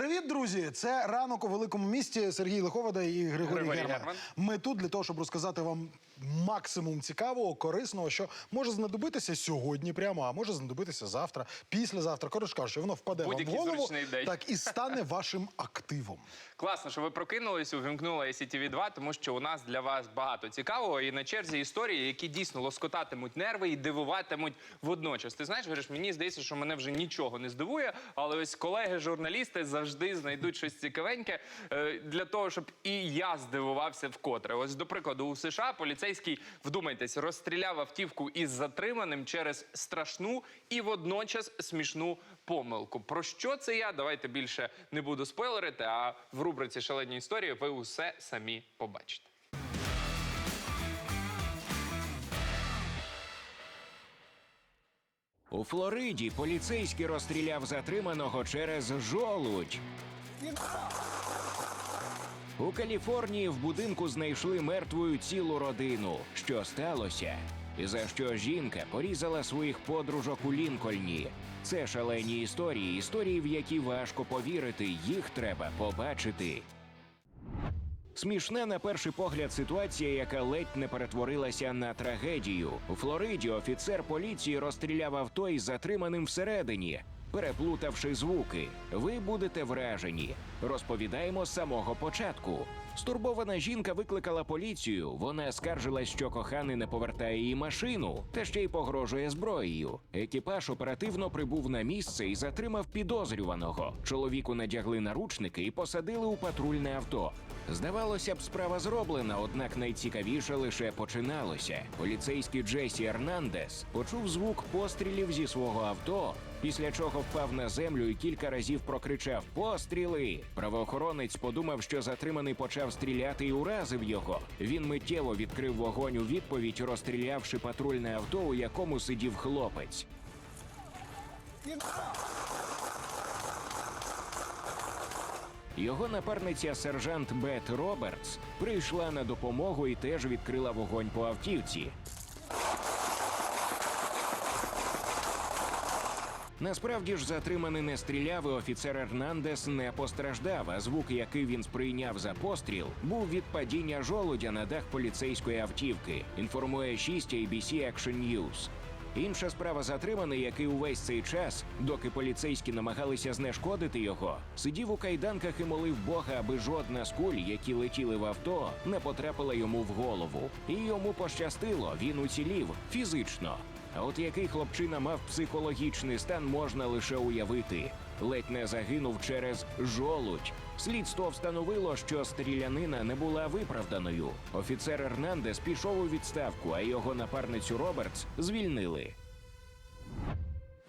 Привіт, друзі! Це ранок у великому місті. Сергій Лиховода і Григорій. Герман. Ми тут для того, щоб розказати вам максимум цікавого, корисного, що може знадобитися сьогодні, прямо, а може знадобитися завтра, післязавтра. Коротше кажучи, воно впаде вам в голову, день. так і стане вашим активом. Класно, що ви прокинулись, увімкнули ICTV 2 тому що у нас для вас багато цікавого і на черзі історії, які дійсно лоскотатимуть нерви і дивуватимуть водночас. Ти знаєш, говориш, мені здається, що мене вже нічого не здивує, але ось колеги-журналісти завжди знайдуть щось цікавеньке е, для того, щоб і я здивувався вкотре. Ось, до прикладу, у США поліцейський, вдумайтесь, розстріляв автівку із затриманим через страшну і водночас смішну помилку. Про що це я? Давайте більше не буду спойлерити, а в рубриці Шалені історії ви усе самі побачите. У Флориді поліцейський розстріляв затриманого через жолудь. У Каліфорнії в будинку знайшли мертвою цілу родину. Що сталося? І за що жінка порізала своїх подружок у Лінкольні? Це шалені історії, історії, в які важко повірити, їх треба побачити. Смішна на перший погляд ситуація, яка ледь не перетворилася на трагедію. У Флориді офіцер поліції розстріляв авто із затриманим всередині, переплутавши звуки. Ви будете вражені. Розповідаємо з самого початку. Стурбована жінка викликала поліцію. Вона скаржилась, що коханий не повертає її машину, та ще й погрожує зброєю. Екіпаж оперативно прибув на місце і затримав підозрюваного. Чоловіку надягли наручники і посадили у патрульне авто. Здавалося б, справа зроблена, однак найцікавіше лише починалося. Поліцейський Джесі Ернандес почув звук пострілів зі свого авто, після чого впав на землю і кілька разів прокричав Постріли! Правоохоронець подумав, що затриманий почав стріляти і уразив його. Він миттєво відкрив вогонь у відповідь, розстрілявши патрульне авто, у якому сидів хлопець. Його напарниця сержант Бет Робертс прийшла на допомогу і теж відкрила вогонь по автівці. Насправді ж затриманий не стріляв, і офіцер Ернандес не постраждав. А звук, який він сприйняв за постріл, був від падіння жолудя на дах поліцейської автівки. Інформує 6 ABC Action News. Інша справа затриманий, який увесь цей час, доки поліцейські намагалися знешкодити його, сидів у кайданках і молив Бога, аби жодна з куль, які летіли в авто, не потрапила йому в голову. І йому пощастило, він уцілів фізично. А от який хлопчина мав психологічний стан, можна лише уявити. Ледь не загинув через жолудь. Слідство встановило, що стрілянина не була виправданою. Офіцер Ернандес пішов у відставку, а його напарницю Робертс звільнили.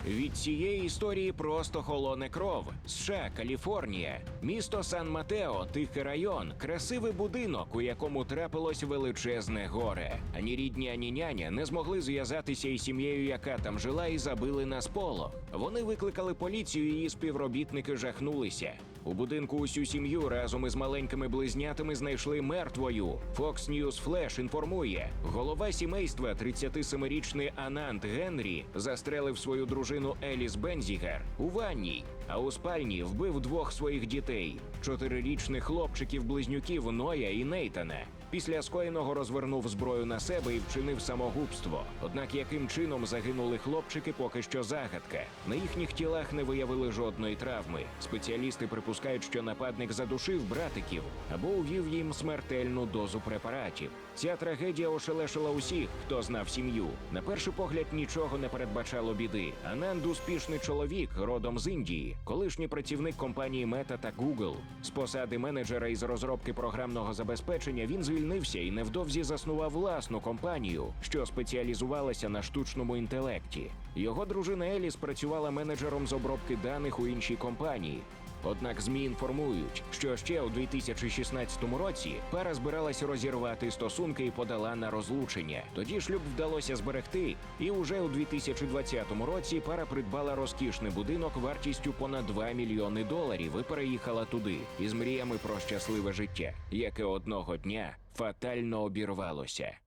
Від цієї історії просто холоне кров. США, Каліфорнія, місто Сан Матео, тихий район, красивий будинок, у якому трапилось величезне горе. Ані рідні, ані няня не змогли зв'язатися із сім'єю, яка там жила, і забили на сполох. Вони викликали поліцію, і її співробітники жахнулися. У будинку усю сім'ю разом із маленькими близнятами знайшли мертвою. Fox News Flash інформує, голова сімейства, 37-річний Анант Генрі, застрелив свою дружину Еліс Бензігер у ванній, а у спальні вбив двох своїх дітей: чотирирічних хлопчиків-близнюків Ноя і Нейтана. Після скоєного розвернув зброю на себе і вчинив самогубство. Однак яким чином загинули хлопчики, поки що загадка. На їхніх тілах не виявили жодної травми. Спеціалісти припускають, що нападник задушив братиків або увів їм смертельну дозу препаратів. Ця трагедія ошелешила усіх, хто знав сім'ю. На перший погляд нічого не передбачало біди. Ананд успішний чоловік, родом з Індії, колишній працівник компанії Мета та Google. З посади менеджера із розробки програмного забезпечення він звільнився і невдовзі заснував власну компанію, що спеціалізувалася на штучному інтелекті. Його дружина Еліс працювала менеджером з обробки даних у іншій компанії. Однак ЗМІ інформують, що ще у 2016 році пара збиралась розірвати стосунки і подала на розлучення. Тоді шлюб вдалося зберегти, і уже у 2020 році пара придбала розкішний будинок вартістю понад 2 мільйони доларів і переїхала туди із мріями про щасливе життя, яке одного дня фатально обірвалося.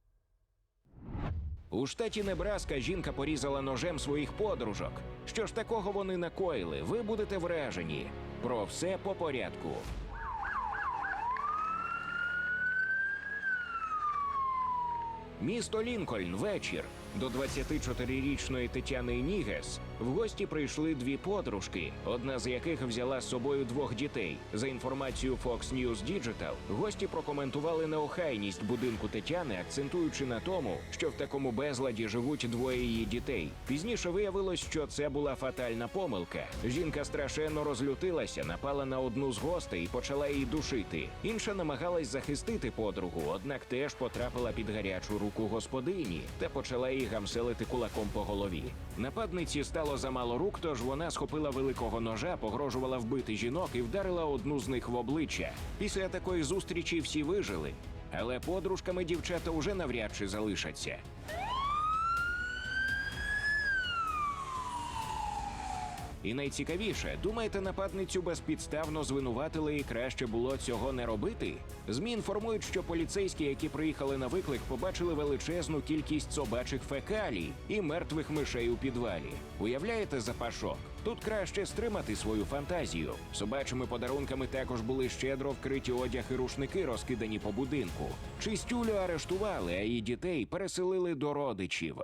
У штаті Небраска жінка порізала ножем своїх подружок. Що ж такого вони накоїли? Ви будете вражені. Про все по порядку. Місто Лінкольн вечір. До 24-річної Тетяни Нігес в гості прийшли дві подружки, одна з яких взяла з собою двох дітей. За інформацією Fox News Digital, гості прокоментували неохайність будинку Тетяни, акцентуючи на тому, що в такому безладі живуть двоє її дітей. Пізніше виявилось, що це була фатальна помилка. Жінка страшенно розлютилася, напала на одну з гостей і почала її душити. Інша намагалась захистити подругу, однак теж потрапила під гарячу руку господині та почала її гамселити кулаком по голові. Нападниці стало замало рук, тож вона схопила великого ножа, погрожувала вбити жінок і вдарила одну з них в обличчя. Після такої зустрічі всі вижили. Але подружками дівчата уже навряд чи залишаться. І найцікавіше, думаєте, нападницю безпідставно звинуватили і краще було цього не робити? ЗМІ інформують, що поліцейські, які приїхали на виклик, побачили величезну кількість собачих фекалій і мертвих мишей у підвалі. Уявляєте запашок? Тут краще стримати свою фантазію. Собачими подарунками також були щедро вкриті одяг і рушники, розкидані по будинку. Чистюлю арештували, а її дітей переселили до родичів.